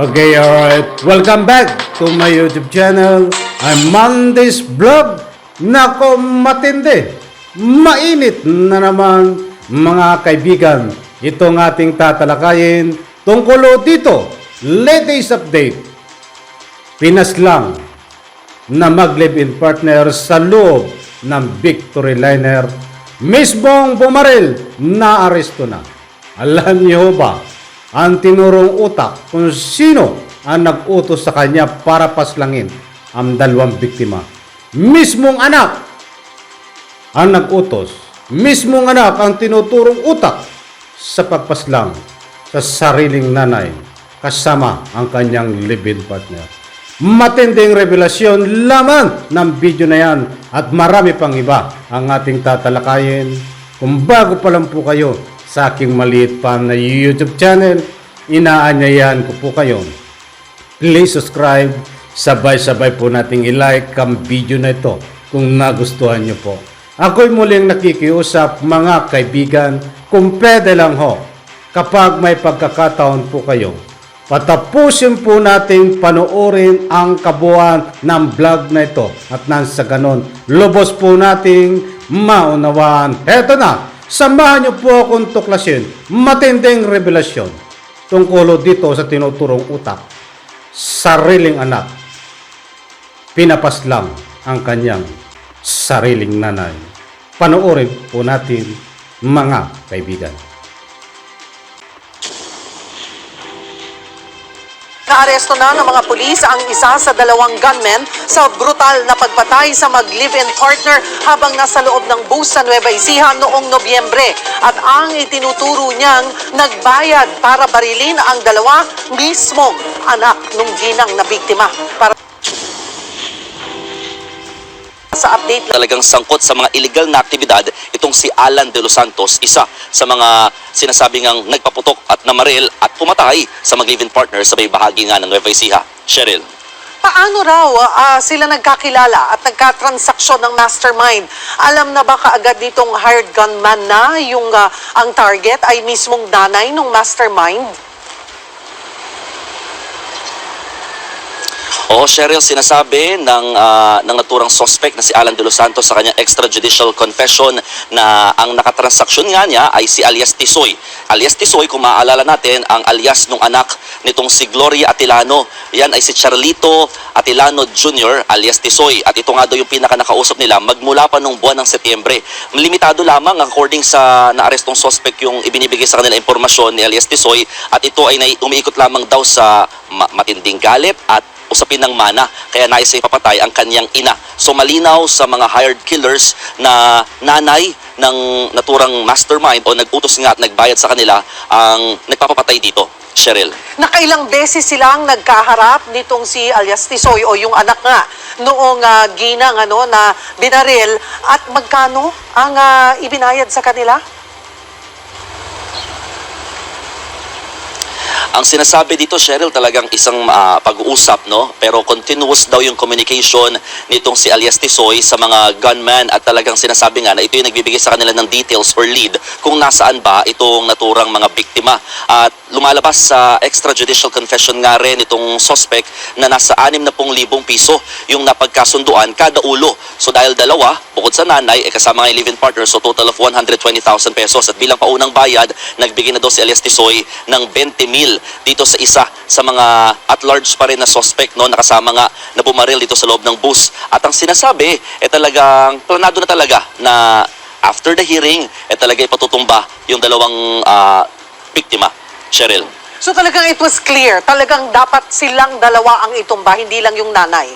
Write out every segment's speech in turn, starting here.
Okay, alright. Welcome back to my YouTube channel. I'm Mondays Vlog. Nako, matindi. Mainit na naman mga kaibigan. Itong ating tatalakayin tungkol dito. Latest update. Pinas lang na mag-live-in partner sa loob ng Victory Liner. Mismong bumaril na aresto na. Alam niyo ba ang tinurong utak kung sino ang nag-utos sa kanya para paslangin ang dalawang biktima. Mismong anak ang nag-utos. Mismong anak ang tinuturong utak sa pagpaslang sa sariling nanay kasama ang kanyang live-in partner. Matinding revelasyon laman ng video na yan at marami pang iba ang ating tatalakayin. Kung bago pa lang po kayo sa aking maliit pa na YouTube channel, inaanyayahan ko po kayo. Please subscribe, sabay-sabay po nating i-like ang video na ito kung nagustuhan nyo po. Ako'y muling nakikiusap mga kaibigan, kung pwede lang ho, kapag may pagkakataon po kayo, patapusin po nating panoorin ang kabuuan ng vlog na ito at nang sa ganon, lubos po nating maunawaan. Heto na, samahan niyo po akong tuklasin matinding revelasyon tungkol dito sa tinuturong utak, sariling anak, pinapaslang ang kanyang sariling nanay. Panoorin po natin mga kaibigan. Naaresto na ng mga pulis ang isa sa dalawang gunmen sa brutal na pagpatay sa mag-live-in partner habang nasa loob ng bus sa Nueva Ecija noong Nobyembre. At ang itinuturo niyang nagbayad para barilin ang dalawa mismong anak ng ginang na biktima. Para sa update talagang sangkot sa mga illegal na aktibidad itong si Alan De Los Santos, isa sa mga sinasabi ngang nagpaputok at namaril at pumatay sa mag-live-in partner sa may bahagi nga ng Nueva Ecija. Cheryl. Paano raw ah, sila nagkakilala at nagkatransaksyon ng mastermind? Alam na ba kaagad nitong hired gunman na yung ah, ang target ay mismong nanay ng mastermind? Oo, Cheryl, sinasabi ng, ah, ng naturang suspect na si Alan De Los Santos sa kanyang extrajudicial confession na ang nakatransaksyon nga niya ay si alias Tisoy. Alias Tisoy, kung maaalala natin, ang alias ng anak nitong si Gloria Atilano. Yan ay si Charlito Atilano Jr. alias Tisoy. At ito nga daw yung pinaka nakausap nila magmula pa nung buwan ng Setyembre. Limitado lamang according sa naarestong suspect yung ibinibigay sa kanila impormasyon ni alias Tisoy at ito ay umiikot lamang daw sa ma- matinding galit at usapin ng mana kaya nais ay papatay ang kanyang ina. So malinaw sa mga hired killers na nanay ng naturang mastermind o nag-utos nga at nagbayad sa kanila ang nagpapapatay dito. Cheryl. Nakailang beses silang nagkaharap nitong si alias Tisoy o yung anak nga noong ah, ginang ano, na binaril at magkano ang ah, ibinayad sa kanila? Ang sinasabi dito, Cheryl, talagang isang ah, pag-uusap, no? Pero continuous daw yung communication nitong si alias Tisoy sa mga gunman at talagang sinasabi nga na ito yung nagbibigay sa kanila ng details or lead kung nasaan ba itong naturang mga biktima. At lumalabas sa extrajudicial confession nga rin itong suspect na nasa 60,000 piso yung napagkasunduan kada ulo. So dahil dalawa, bukod sa nanay, eh, kasama nga yung live-in partner, so total of 120,000 pesos. At bilang paunang bayad, nagbigay na daw si alias Tisoy ng 20 mil dito sa isa sa mga at large pa rin na suspect no nakasama nga na bumaril dito sa loob ng bus at ang sinasabi eh talagang planado na talaga na after the hearing eh talaga ipatutumba yung dalawang ah, biktima Cheryl So talagang it was clear, talagang dapat silang dalawa ang itumba, hindi lang yung nanay.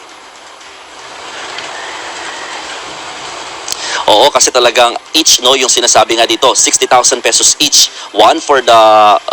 Oo, kasi talagang each no yung sinasabi nga dito, 60,000 pesos each. One for the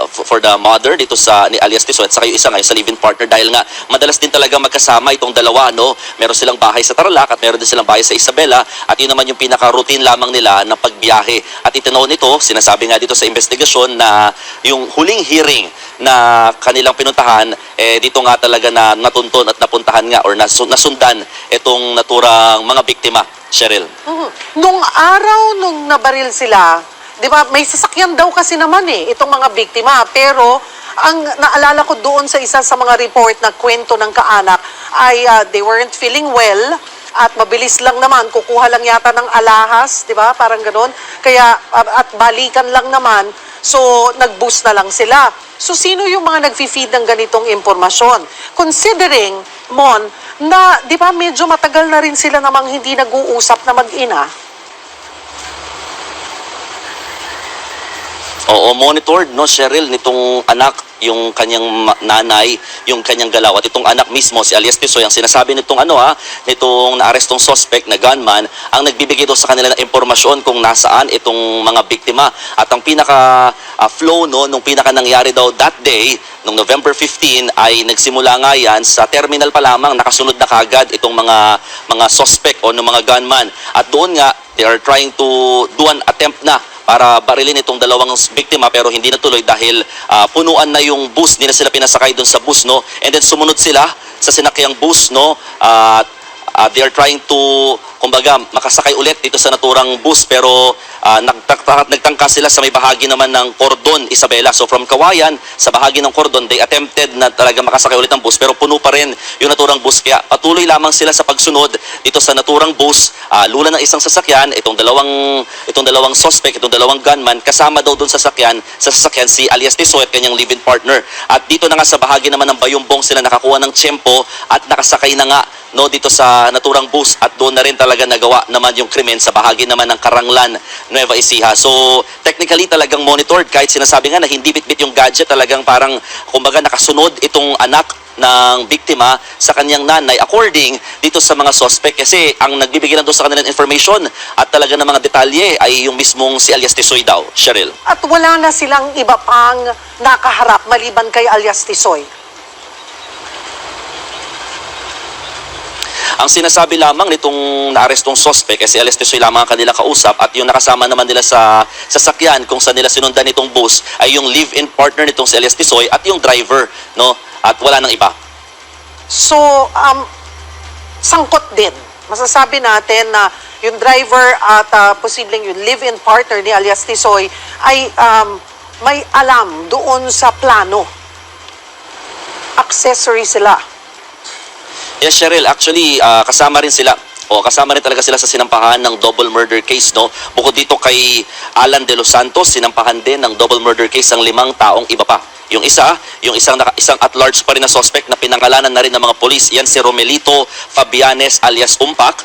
for the mother dito sa ni alias Tiso at saka yung isa ngayon sa live-in partner dahil nga madalas din talaga magkasama itong dalawa no. Meron silang bahay sa Tarlac at meron din silang bahay sa Isabela at yun naman yung pinaka-routine lamang nila ng pagbiyahe. At itinaw nito, sinasabi nga dito sa investigasyon na yung huling hearing na kanilang pinuntahan eh dito nga talaga na natunton at napuntahan nga or nasu- nasundan itong naturang mga biktima. Cheryl. Mhm. Nung araw nung nabaril sila, 'di ba, may sasakyan daw kasi naman eh itong mga biktima, pero Ang naalala ko doon sa isa sa mga report na kwento ng kaanak ay ah, they weren't feeling well at mabilis lang naman, kukuha lang yata ng alahas, di ba? Parang ganun. Kaya, at balikan lang naman, so nag-boost na lang sila. So sino yung mga nag-feed ng ganitong impormasyon? Considering, Mon, na di ba medyo matagal na rin sila namang hindi nag-uusap na mag-ina, Oo, monitored, no, Cheryl, nitong anak, yung kanyang nanay, yung kanyang galaw. At itong anak mismo, si Alias Tisoy, ang sinasabi nitong ano ha, nitong naarestong suspect na gunman, ang nagbibigay daw sa kanila ng impormasyon kung nasaan itong mga biktima. At ang pinaka ah, flow no, nung pinaka nangyari daw that day, nung November 15, ay nagsimula nga yan sa terminal pa lamang, nakasunod na kagad itong mga mga suspect o ng mga gunman. At doon nga, they are trying to do an attempt na para barilin itong dalawang biktima pero hindi natuloy dahil ah, punuan na yung bus, hindi na sila pinasakay doon sa bus, no? And then sumunod sila sa sinakyang bus, no? At ah, they are trying to, kumbaga, makasakay ulit dito sa naturang bus pero nagtaka- nagtangka sila sa may bahagi naman ng Cordon, Isabela. So from Kawayan, sa bahagi ng Cordon, they attempted na talaga makasakay ulit ng bus pero puno pa rin yung naturang bus. Kaya patuloy lamang sila sa pagsunod dito sa naturang bus, ah, lula ng isang sasakyan, itong dalawang itong dalawang suspect, itong dalawang gunman, kasama daw doon sa sasakyan, sa sasakyan si alias Tisoy at kanyang live-in partner. At dito na nga sa bahagi naman ng Bayumbong sila nakakuha ng tiyempo at nakasakay na nga no dito sa naturang bus at doon na rin talaga nagawa naman yung krimen sa bahagi naman ng Karanglan, Nueva Ecija. So technically talagang monitored kahit sinasabi nga na hindi bitbit yung gadget talagang parang kumbaga nakasunod itong anak ng biktima sa kanyang nanay according dito sa mga suspect kasi ang nagbibigay lang doon sa kanilang information at talaga ng mga detalye ay yung mismong si alias Tisoy daw, Cheryl. at wala na silang iba pang nakaharap maliban kay alias Tisoy. Ang sinasabi lamang nitong naarestong suspect, eh, si Alias Tisoy lamang ang kanila kausap at yung nakasama naman nila sa sasakyan kung saan nila sinundan itong bus ay yung live-in partner nitong si Alias Tisoy at yung driver, no? At wala nang iba. So, um, sangkot din. Masasabi natin na yung driver at ah, posibleng yung live-in partner ni alias Tisoy ay um, may alam doon sa plano. Accessory sila. Yes, Cheryl, actually, ah, kasama rin sila. O kasama rin talaga sila sa sinampahan ng double murder case, no? Bukod dito kay Alan De Los Santos, sinampahan din ng double murder case ang limang taong iba pa. Yung isa, yung isang naka, isang at large pa rin na suspect na pinangalanan na rin ng mga polis, yan si Romelito Fabianes alias Umpak.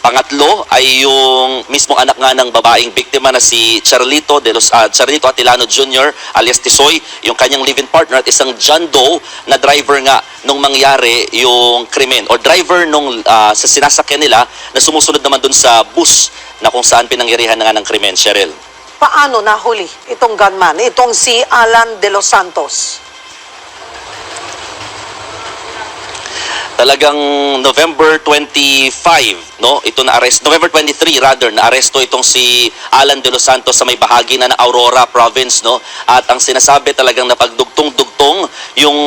Pangatlo ay yung mismong anak nga ng babaeng biktima na si Charlito de los ah, Charlito Atilano Jr. alias Tisoy, yung kanyang live-in partner at isang John Doe na driver nga nung mangyari yung krimen or driver nung ah, sa sinasakyan nila na sumusunod naman dun sa bus na kung saan pinangyarihan na nga ng krimen, Cheryl. Paano nahuli itong gunman, itong si Alan De Los Santos? Talagang November 25, no? Ito na arrest November 23 rather na aresto itong si Alan De Los Santos sa may bahagi na ng Aurora province, no? At ang sinasabi talagang napagdugtong-dugtong yung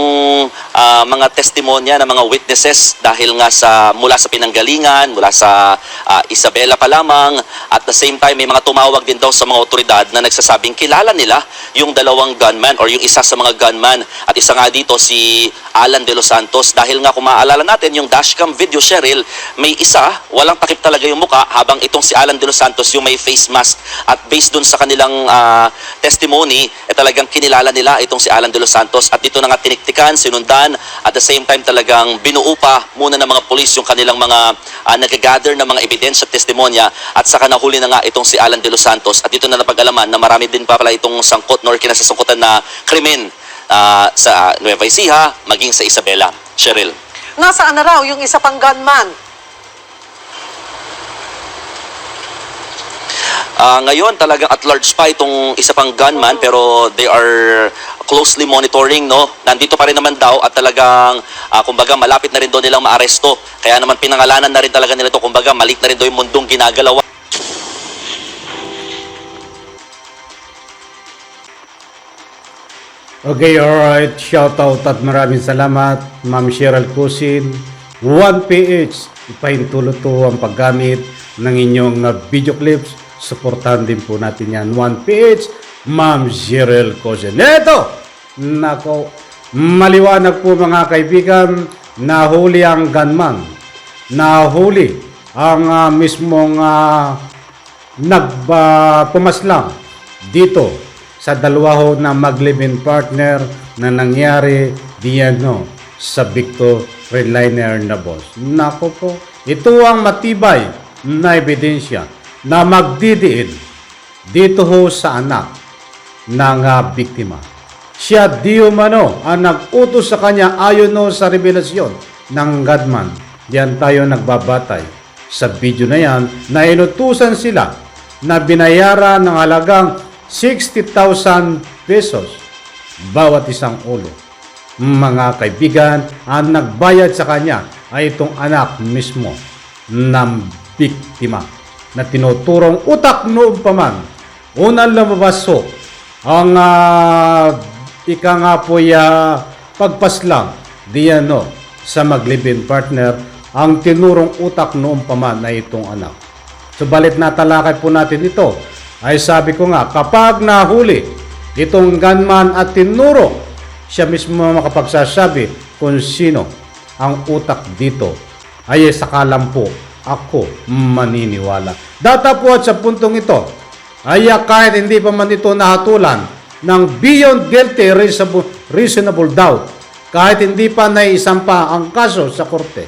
ah, mga testimonya ng mga witnesses dahil nga sa mula sa pinanggalingan, mula sa ah, Isabela pa lamang at the same time may mga tumawag din daw sa mga otoridad na nagsasabing kilala nila yung dalawang gunman or yung isa sa mga gunman at isa nga dito si Alan De Los Santos. Dahil nga kung maaalala natin yung dashcam video Cheryl may isa walang takip talaga yung muka habang itong si Alan De Los Santos yung may face mask. At based dun sa kanilang ah, testimony eh talagang kinilala nila itong si Alan De Los Santos. At dito na nga tiniktikan sinundan at the same time talagang binuo pa muna ng mga polis yung kanilang mga uh, nagagather ng mga ebidensya at testimonya. At saka nahuli na nga itong si Alan De Los Santos. At dito na napag-alaman na marami din pa pala itong sangkot nor kinasasangkutan na krimen ah, sa Nueva Ecija maging sa Isabela. Cheryl. Nasaan na raw yung isa pang gunman? Ah, ngayon talagang at large pa itong isa pang gunman pero they are closely monitoring no. Nandito pa rin naman daw at talagang ah, kumbaga malapit na rin doon nilang maaresto. Kaya naman pinangalanan na rin talaga nila ito kumbaga malik na rin daw yung mundong ginagalawan. Okay, alright. Shout out at maraming salamat, Ma'am Cheryl Cusin. 1PH, ipahintulot to ang paggamit ng inyong uh, video clips. Suportahan din po natin yan. 1PH, Ma'am Cheryl Cusin. Eto, Nako, maliwanag po mga kaibigan, nahuli ang gunman. Nahuli ang ah, mismong uh, nagpumaslang dito sa dalawa ho na mag-live-in partner na nangyari diyan sa Victor Redliner na boss. Nako po, ito ang matibay na ebidensya na magdidiin dito ho sa anak ng ah, biktima. Siya di umano ang nag-utos sa kanya ayon no sa revelasyon ng Godman. Diyan tayo nagbabatay sa video na yan na inutusan sila na binayaran ng halagang 60,000 pesos bawat isang ulo. Mga kaibigan, ang nagbayad sa kanya ay itong anak mismo ng biktima na tinuturong utak noon pa man. Unang lumabas ho, ang ah, ika nga po ya pagpaslang diyan no, sa maglibin partner ang tinurong utak noon pa man na itong anak. Subalit natalakay po natin ito ay sabi ko nga kapag nahuli itong gunman at tinuro siya mismo makapagsasabi kung sino ang utak dito ay sakalang po ako maniniwala. Data po at sa puntong ito ay kahit hindi pa man ito nahatulan ng beyond guilty reasonable, reasonable doubt kahit hindi pa naisampa ang kaso sa korte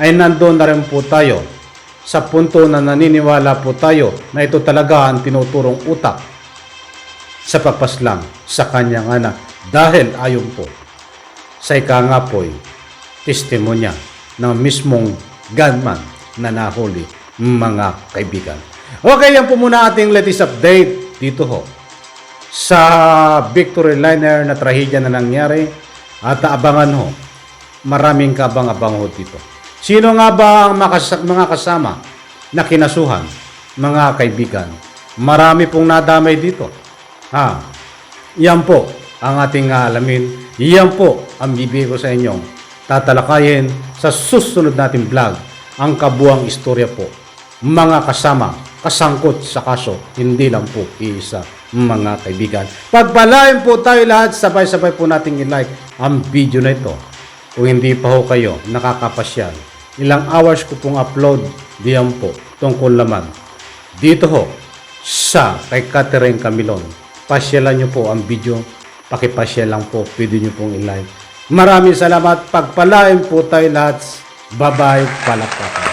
ay nandoon na rin po tayo sa punto na naniniwala po tayo na ito talaga ang tinuturong utak sa pagpaslang sa kanyang anak dahil ayon po sa ika nga testimonya ng mismong gunman na nahuli mga kaibigan. Okay, yan po muna ating latest update dito ho sa Victory Liner na trahedya na nangyari at abangan ho maraming kabang-abang ho dito. Sino nga ba ang mga kasama na kinasuhan, mga kaibigan? Marami pong nadamay dito. Ha? Yan po ang ating alamin. Yan po ang bibigay ko sa inyong tatalakayin sa susunod nating vlog ang kabuang istorya po. Mga kasama, kasangkot sa kaso, hindi lang po iisa mga kaibigan. Pagpalain po tayo lahat, sabay-sabay po nating i-like ang video na ito. Kung hindi pa ho kayo nakakapasyal, ilang hours ko pong upload diyan po tungkol laman. Dito ho sa kay Catherine Camilon. Pasyalan nyo po ang video. Pakipasyal lang po. Pwede nyo pong i-like. Maraming salamat. Pagpalain po tayo lahat. Bye-bye. Palakpakan.